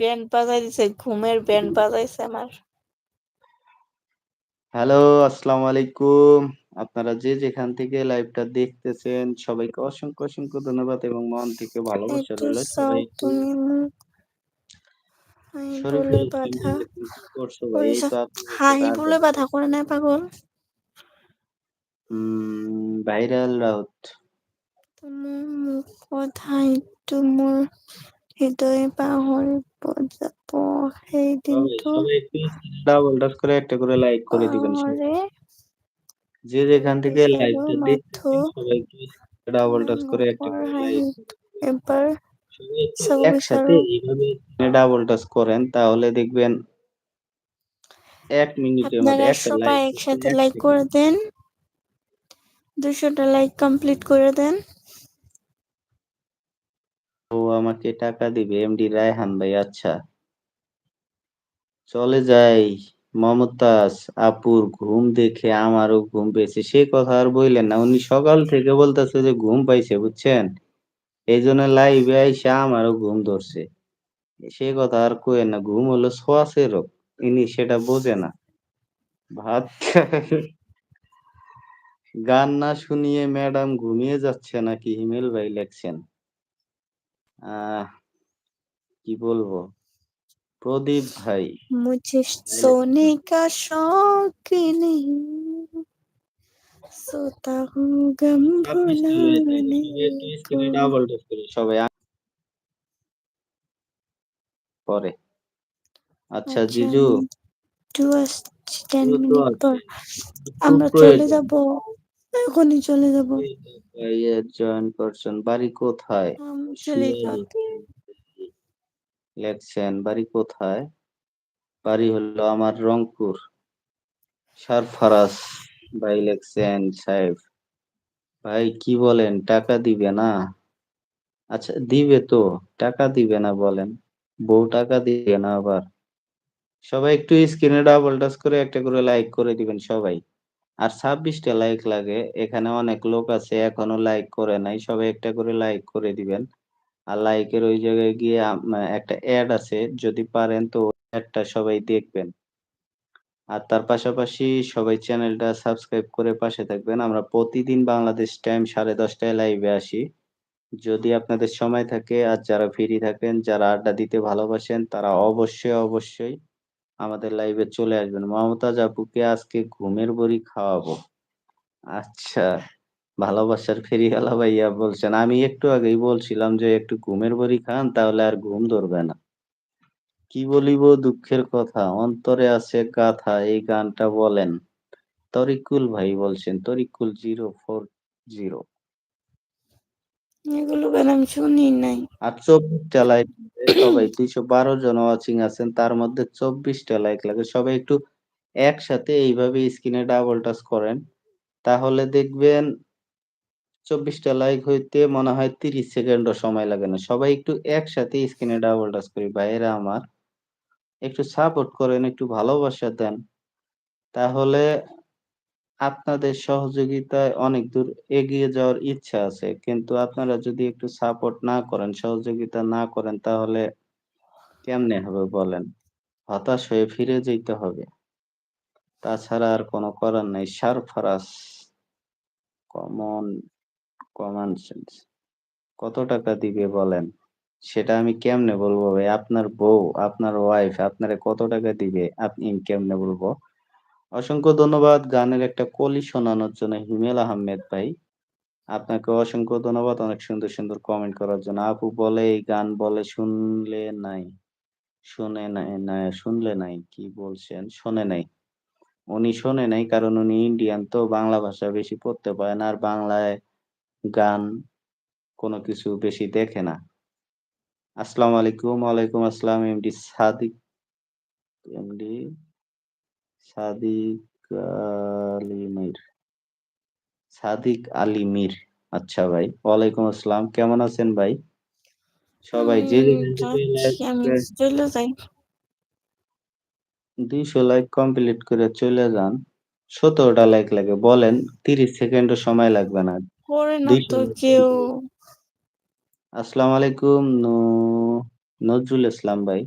Band বাজায় দিছে ঘুমের ব্যান্ড বাজাইছে আমার। হ্যালো আসসালামু আলাইকুম। আপনারা যে যেখান থেকে লাইভটা দেখতেছেন সবাইকে অসংখ্য অসংখ্য ধন্যবাদ এবং মন থেকে ভালোবাসা রইল হাই বলে বাধা করে না পাগল? হুম ভাইরাল রাউত। তোমার মুখ কথাই তোমার হৃদয়ে একটু ডাবল টাচ করে একটা করে লাইক করে দিবেন যে যেখান থেকে সবাই ডাবল টাচ করে একটা করে লাইক এবার একসাথে এইভাবে ডাবল টাচ করেন তাহলে দেখবেন এক মিনিটের মধ্যে সবাই একসাথে লাইক করে দেন। দুশোটা লাইক কমপ্লিট করে দেন। আমাকে টাকা দিবে, এমডি রায়হান ভাই আচ্ছা। চলে যাই, মমতাজ আপুর ঘুম দেখে আমারও ঘুম পেয়েছে। সে কথা আর বললেন না, উনি সকাল থেকে বলতেছে যে ঘুম পাইছে, বুঝছেন? এই জন্য লাইভে আইসা আমারও ঘুম ধরছে। সে কথা আর কয়ে না, ঘুম হলো রোগ, ইনি সেটা বোঝে না। ভাত গান না শুনিয়ে ম্যাডাম ঘুমিয়ে যাচ্ছে নাকি? হিমেল ভাই লেখছেন। কি বলব? প্রদীপ ভাই। মুঝে সোনে কা শৌক নেই। সোতা হুঁ গম সবাই পরে। আচ্ছা, আচ্ছা জিজু। আমরা চলে যাব। এখনই চলে যাব। জয়েন বাড়ি কোথায়? চলে যাচ্ছি। লেখছেন বাড়ি কোথায়? বাড়ি হলো আমার রংপুর। সারফারাজ ভাই লেখছেন সাহেব। ভাই কি বলেন? টাকা দিবে না? আচ্ছা দিবে তো। টাকা দিবে না বলেন। বউ টাকা দিবে না আবার। সবাই একটু স্ক্রিনে ডাবল টাচ করে একটা করে লাইক করে দিবেন সবাই। আর ছাব্বিশটা লাইক লাগে। এখানে অনেক লোক আছে, এখনও লাইক করে নাই। সবাই একটা করে লাইক করে দিবেন। আর লাইকের ওই জায়গায় গিয়ে একটা অ্যাড আছে। যদি পারেন তো অ্যাডটা সবাই দেখবেন। আর তার পাশাপাশি সবাই চ্যানেলটা সাবস্ক্রাইব করে পাশে থাকবেন। আমরা প্রতিদিন বাংলাদেশ টাইম সাড়ে দশটায় লাইভে আসি। যদি আপনাদের সময় থাকে আর যারা ফ্রি থাকেন, যারা আড্ডা দিতে ভালোবাসেন, তারা অবশ্যই অবশ্যই আমাদের লাইভে চলে আসবেন। মমতাজ আপুকে আজকে ঘুমের বড়ি খাওয়াবো। আচ্ছা ভালোবাসার ফেরিওয়ালা ভাইয়া বলছেন, আমি একটু আগেই বলছিলাম যে একটু ঘুমের বড়ি খান, তাহলে আর ঘুম ধরবে না। কি বলিব দুঃখের কথা, অন্তরে আছে গাথা, এই গানটা বলেন। তরিকুল ভাই বলছেন, তরিকুল জিরো ফোর জিরো। এগুলো আমি শুনি নাই। আর চব্বিশটা লাইক সবাই, দুইশো বারো জন ওয়াচিং আছেন, তার মধ্যে চব্বিশটা লাইক লাগে। সবাই একটু একসাথে এইভাবে স্ক্রিনে ডাবল টাচ করেন। তাহলে দেখবেন চব্বিশটা লাইক হইতে মনে হয় তিরিশ সেকেন্ডও সময় লাগে না। সবাই একটু একসাথে স্ক্রিনে ডাবল টাচ করি, ভাইয়েরা আমার। একটু সাপোর্ট করেন, একটু ভালোবাসা দেন। তাহলে আপনাদের সহযোগিতায় অনেক দূর এগিয়ে যাওয়ার ইচ্ছা আছে। কিন্তু আপনারা যদি একটু সাপোর্ট না করেন, সহযোগিতা না করেন, তাহলে কেমনে হবে বলেন? হতাশ হয়ে ফিরে যেতে হবে। তাছাড়া আর কোনো করার নাই। সারফারাস কমন কমন সেন্স কত টাকা দিবে বলেন? সেটা আমি কেমনে বলব ভাই? আপনার বউ, আপনার ওয়াইফ আপনারে কত টাকা দিবে? আপনি কেমনে বলব? অসংখ্য ধন্যবাদ গানের একটা কলি শোনানোর জন্য হিমেল আহমেদ ভাই। আপনাকে অসংখ্য ধন্যবাদ অনেক সুন্দর সুন্দর কমেন্ট করার জন্য। আপু বলে, এই গান বলে শুনলে নাই, শুনে নাই, না, শুনলে নাই, কি বলছেন? শোনে নাই। উনি শোনে নাই কারণ উনি ইন্ডিয়ান তো বাংলা ভাষা বেশি পড়তে পারে না আর বাংলায় গান কোনো কিছু বেশি দেখে না। আসসালামু আলাইকুম, ওয়ালাইকুম আসসালাম এমডি সাদিক এমডি সাদিক আলিমির। সাদিক আলী মীর আচ্ছা ভাই ওয়ালাইকুম আসসালাম। কেমন আছেন ভাই? সবাই যে দুইশো লাইক কমপ্লিট করে চলে যান। সতেরোটা লাইক লাগে বলেন তিরিশ সেকেন্ডও সময় লাগবে না। কেউ। আসসালামু আলাইকুম নু- নজরুল ইসলাম ভাই।